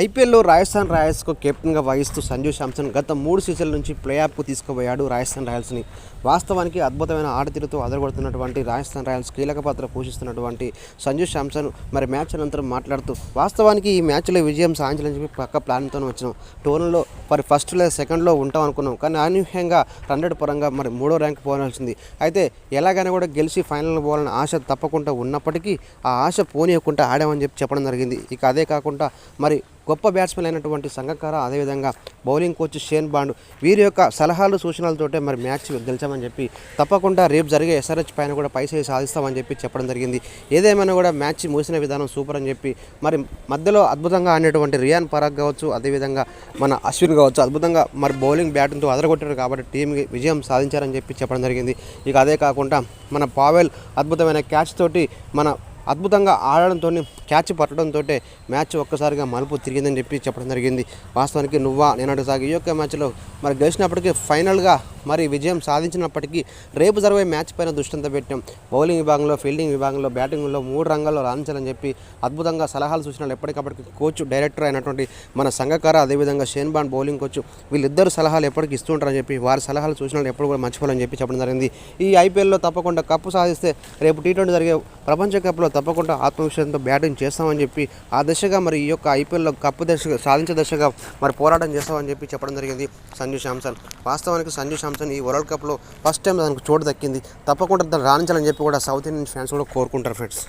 ఐపీఎల్లో రాజస్థాన్ రాయల్స్కు కెప్టెన్గా వహిస్తూ సంజు శాంసన్ గత మూడు సీజన్ల నుంచి ప్లే ఆఫ్కు తీసుకుపోయాడు రాజస్థాన్ రాయల్స్ని. వాస్తవానికి అద్భుతమైన ఆడతీరుతో అదరగొడుతున్నటువంటి రాజస్థాన్ రాయల్స్ కీలక పాత్ర పోషిస్తున్నటువంటి సంజు శాంసన్ మరి మ్యాచ్ అనంతరం మాట్లాడుతూ వాస్తవానికి ఈ మ్యాచ్లో విజయం సాధించాలని చెప్పి పక్క ప్లాన్తో వచ్చినాం. టోర్నీలో మరి ఫస్ట్ లేదా సెకండ్లో ఉంటాం అనుకున్నాం. కానీ అనూహ్యంగా హండ్రెడ్ పరంగా మరి మూడో ర్యాంక్ పోవాల్సింది. అయితే ఎలాగైనా కూడా గెలిచి ఫైనల్ పోవాలని ఆశ తప్పకుండా ఉన్నప్పటికీ ఆ ఆశ పోనీయకుండా ఆడామని చెప్పి చెప్పడం జరిగింది. ఇక అదే కాకుండా మరి గొప్ప బ్యాట్స్మెన్ అయినటువంటి సంగకార అదేవిధంగా బౌలింగ్ కోచ్ షేన్ బాండ్ వీరి యొక్క సలహాలు సూచనలతోటే మరి మ్యాచ్ గెలిచామని చెప్పి తప్పకుండా రేపు జరిగే ఎస్ఆర్హెచ్ పైన కూడా పైసే సాధిస్తామని చెప్పి చెప్పడం జరిగింది. ఏదేమైనా కూడా మ్యాచ్ మూసిన విధానం సూపర్ అని చెప్పి మరి మధ్యలో అద్భుతంగా ఆడినటువంటి రియాన్ పరాగ్ కావచ్చు అదేవిధంగా మన అశ్విన్ కావచ్చు అద్భుతంగా మరి బౌలింగ్ బ్యాటింగ్తో అదరగొట్టారు కాబట్టి టీంకి విజయం సాధించారని చెప్పి చెప్పడం జరిగింది. ఇక అదే కాకుండా మన పావెల్ అద్భుతమైన క్యాచ్ తోటి మన అద్భుతంగా ఆడడంతో క్యాచ్ పట్టడంతో మ్యాచ్ ఒక్కసారిగా మలుపు తిరిగిందని చెప్పి చెప్పడం జరిగింది. వాస్తవానికి నువ్వా నేను సాగి. ఈ యొక్క మ్యాచ్లో మరి గెలిచినప్పటికీ ఫైనల్గా మరి విజయం సాధించినప్పటికీ రేపు జరిగే మ్యాచ్ పైన దృష్టంతో పెట్టాం. బౌలింగ్ విభాగంలో ఫీల్డింగ్ విభాగంలో బ్యాటింగ్లో మూడు రంగాల్లో రాణించాలని చెప్పి అద్భుతంగా సలహాలు సూచనలు ఎప్పటికప్పటికి కోచ్ డైరెక్టర్ అయినటువంటి మన సంఘకార అదేవిధంగా షేన్ బాండ్ బౌలింగ్ కోచ్ వీళ్ళిద్దరు సలహాలు ఎప్పటికి ఇస్తుంటారని చెప్పి వారి సలహాలు సూచనలు ఎప్పుడు కూడా మర్చిపోవాలని చెప్పి చెప్పడం జరిగింది. ఈ ఐపీఎల్లో తప్పకుండా కప్పు సాధిస్తే రేపు టీ ట్వంటీ జరిగే ప్రపంచ కప్లో తప్పకుండా ఆత్మవిశ్వాసంతో బ్యాటింగ్ చేస్తామని చెప్పి ఆ దశగా మరి ఈ యొక్క ఐపీఎల్లో కప్పు దశ సాధించే దశగా మరి పోరాటం చేస్తామని చెప్పి చెప్పడం జరిగింది సంజు శాంసన్. వాస్తవానికి సంజు శాంసన్ ఈ వరల్డ్ కప్లో ఫస్ట్ టైం దానికి చోటు దక్కింది. తప్పకుండా దాన్ని రాణించాలని చెప్పి కూడా సౌత్ ఇండియన్ ఫ్యాన్స్ కూడా కోరుకుంటారు ఫ్రెండ్స్